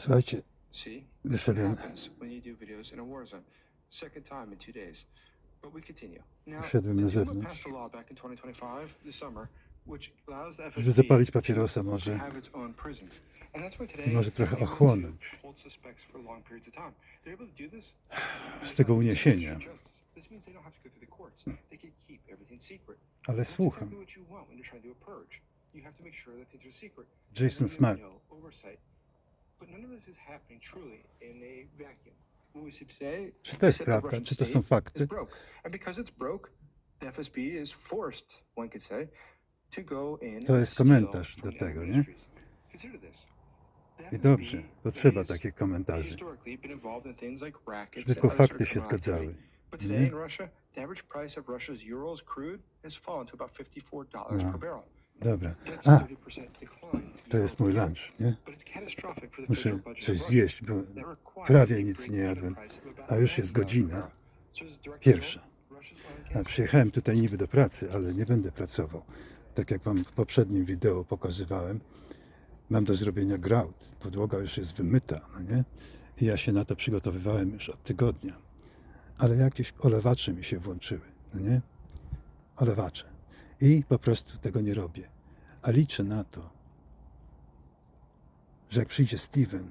Słuchajcie, See? wyszedłem, happens when you do videos in a war zone. Second time in two days. But we continue. Now, Wyszedłem na zewnątrz. passed a law back in 2025, this summer, which allows the żeby zapalić papierosa to może. have its own prisons. And that's why today I może trochę ochłonąć. to hold suspects for long periods of time. They're able to do this z tego uniesienia. Secret. Ale słucham. Jason Smart. Czy to jest prawda? Czy to są fakty? to To jest komentarz do tego, nie? I dobrze, potrzeba has takich komentarzy. and tylko fakty się zgadzały. Nie? in Russia, the average price of Russia's Urals crude has fallen to about $54 No. Dobra. A, a 30% decline. in to jest mój lunch, nie? Muszę coś zjeść, bo prawie nic nie jadłem. A już jest $90 per godzina pierwsza. A przyjechałem tutaj niby do pracy, ale nie będę pracował. Tak jak Wam w poprzednim wideo pokazywałem, mam do zrobienia grout. Podłoga już jest wymyta, no nie? I ja się na to przygotowywałem już od tygodnia. Ale jakieś olewacze mi się włączyły, no nie? Olewacze. I po prostu tego nie robię. A liczę na to, że jak przyjdzie Steven,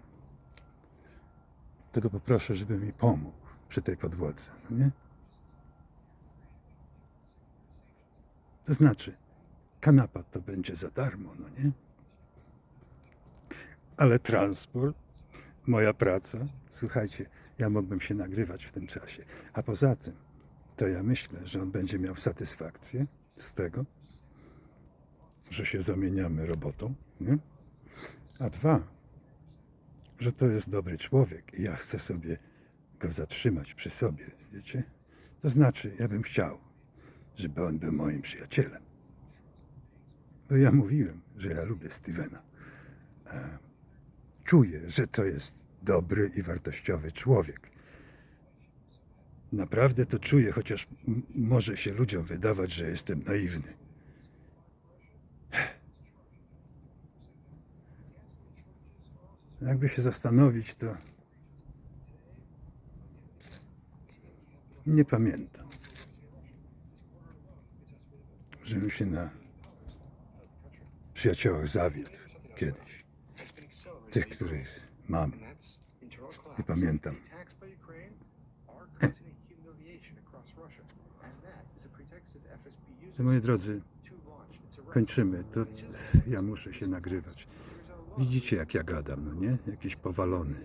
to go poproszę, żeby mi pomógł przy tej podłodze, no nie? To znaczy, kanapa to będzie za darmo, no nie? Ale transport, moja praca, słuchajcie, ja mógłbym się nagrywać w tym czasie. A poza tym, to ja myślę, że on będzie miał satysfakcję z tego, że się zamieniamy robotą, nie? A dwa, że to jest dobry człowiek i ja chcę sobie go zatrzymać przy sobie, wiecie? To znaczy, ja bym chciał, żeby on był moim przyjacielem. Bo ja mówiłem, że ja lubię Stevena. E, Czuję, że to jest dobry i wartościowy człowiek. Naprawdę to czuję, chociaż może się ludziom wydawać, że jestem naiwny. Jakby się zastanowić, to nie pamiętam. żebym się na przyjaciołach zawiódł kiedyś. Tych, których mam. Nie pamiętam. To moi drodzy, kończymy. To ja muszę się nagrywać. Widzicie, jak ja gadam, no nie? Jakiś powalony.